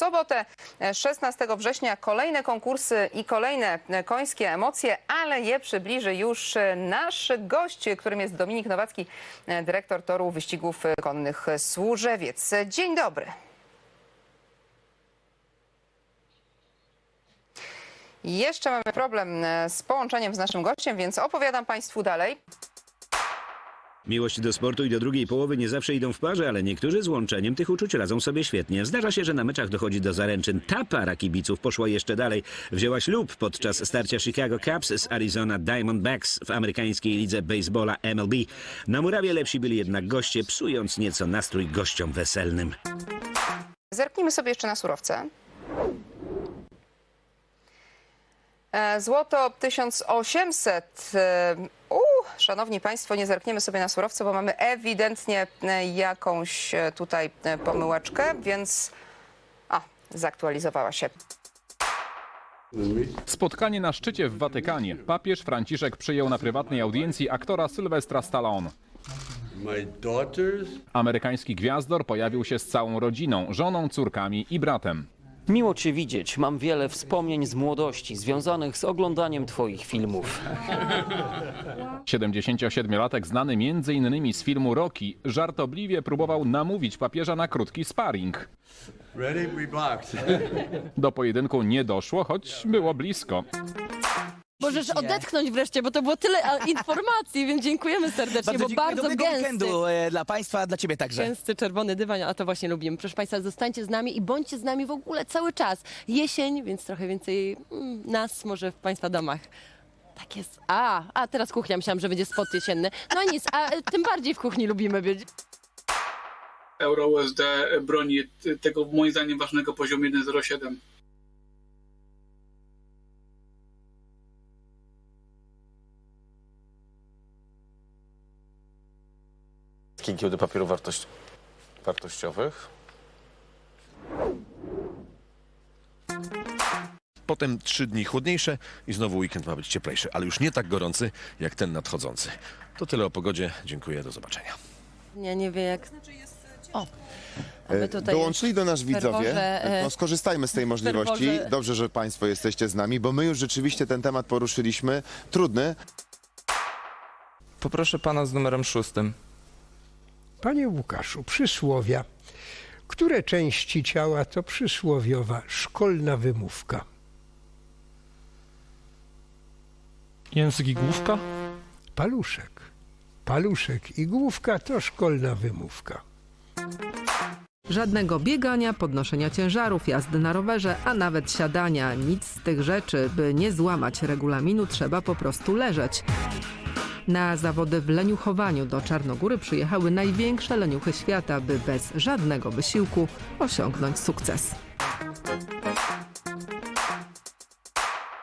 sobotę, e, 16 września, kolejne konkursy i kolejne e, końskie emocje, ale je przybliży już e, nasz gość, którym jest Dominik Nowacki, e, dyrektor toru wyścigów e, konnych Służewiec. Dzień dobry. Jeszcze mamy problem e, z połączeniem z naszym gościem, więc opowiadam Państwu dalej. Miłość do sportu i do drugiej połowy nie zawsze idą w parze, ale niektórzy z łączeniem tych uczuć radzą sobie świetnie. Zdarza się, że na meczach dochodzi do zaręczyn. Ta para kibiców poszła jeszcze dalej. Wzięła ślub podczas starcia Chicago Cubs z Arizona Diamondbacks w amerykańskiej lidze baseballa MLB. Na murawie lepsi byli jednak goście, psując nieco nastrój gościom weselnym. Zerknijmy sobie jeszcze na surowce. E, Złoto 1800. e, U, szanowni Państwo, nie zerkniemy sobie na surowce, bo mamy ewidentnie e, jakąś e, tutaj e, pomyłeczkę, więc. A, zaktualizowała się. Spotkanie na szczycie w Watykanie. Papież Franciszek przyjął na prywatnej audiencji aktora Sylwestra Stallone. Amerykański gwiazdor pojawił się z całą rodziną, żoną, córkami i bratem. Miło Cię widzieć. Mam wiele wspomnień z młodości związanych z oglądaniem Twoich filmów. 77-latek znany m.in. z filmu Rocky żartobliwie próbował namówić papieża na krótki sparring. ready? We blocked. Do pojedynku nie doszło, choć było blisko. Możesz odetchnąć wreszcie, bo to było tyle a, informacji, więc dziękujemy serdecznie, bo dziękuję. bardzo Dobrego gęsty. weekendu e, dla Państwa, dla Ciebie także. Gęsty czerwony dywan, a to właśnie lubimy. Proszę Państwa, zostańcie z nami i bądźcie z nami w ogóle cały czas. Jesień, więc trochę więcej mm, nas może w Państwa domach. Tak jest. A, a teraz kuchnia, myślałam, że będzie spot jesienny. No nic, a e, tym bardziej w kuchni lubimy być. Euro USD broni t- tego moim zdaniem ważnego poziomu 1,07. Giełdy papierów wartość, wartościowych. Potem trzy dni chłodniejsze i znowu weekend ma być cieplejszy, ale już nie tak gorący jak ten nadchodzący. To tyle o pogodzie. Dziękuję, do zobaczenia. Ja nie wiem jak... O, a my tutaj... Dołączyli do nas widzowie. ferworze, e, No, skorzystajmy z tej możliwości. ferworze- Dobrze, że Państwo jesteście z nami, bo my już rzeczywiście ten temat poruszyliśmy. Trudny. Poproszę pana z numerem szóstym. Panie Łukaszu, przysłowia. Które części ciała to przysłowiowa szkolna wymówka? Język i główka? Paluszek. Paluszek i główka to szkolna wymówka. Żadnego biegania, podnoszenia ciężarów, jazdy na rowerze, a nawet siadania. Nic z tych rzeczy, by nie złamać regulaminu, trzeba po prostu leżeć. Na zawody w leniuchowaniu do Czarnogóry przyjechały największe leniuchy świata, by bez żadnego wysiłku osiągnąć sukces.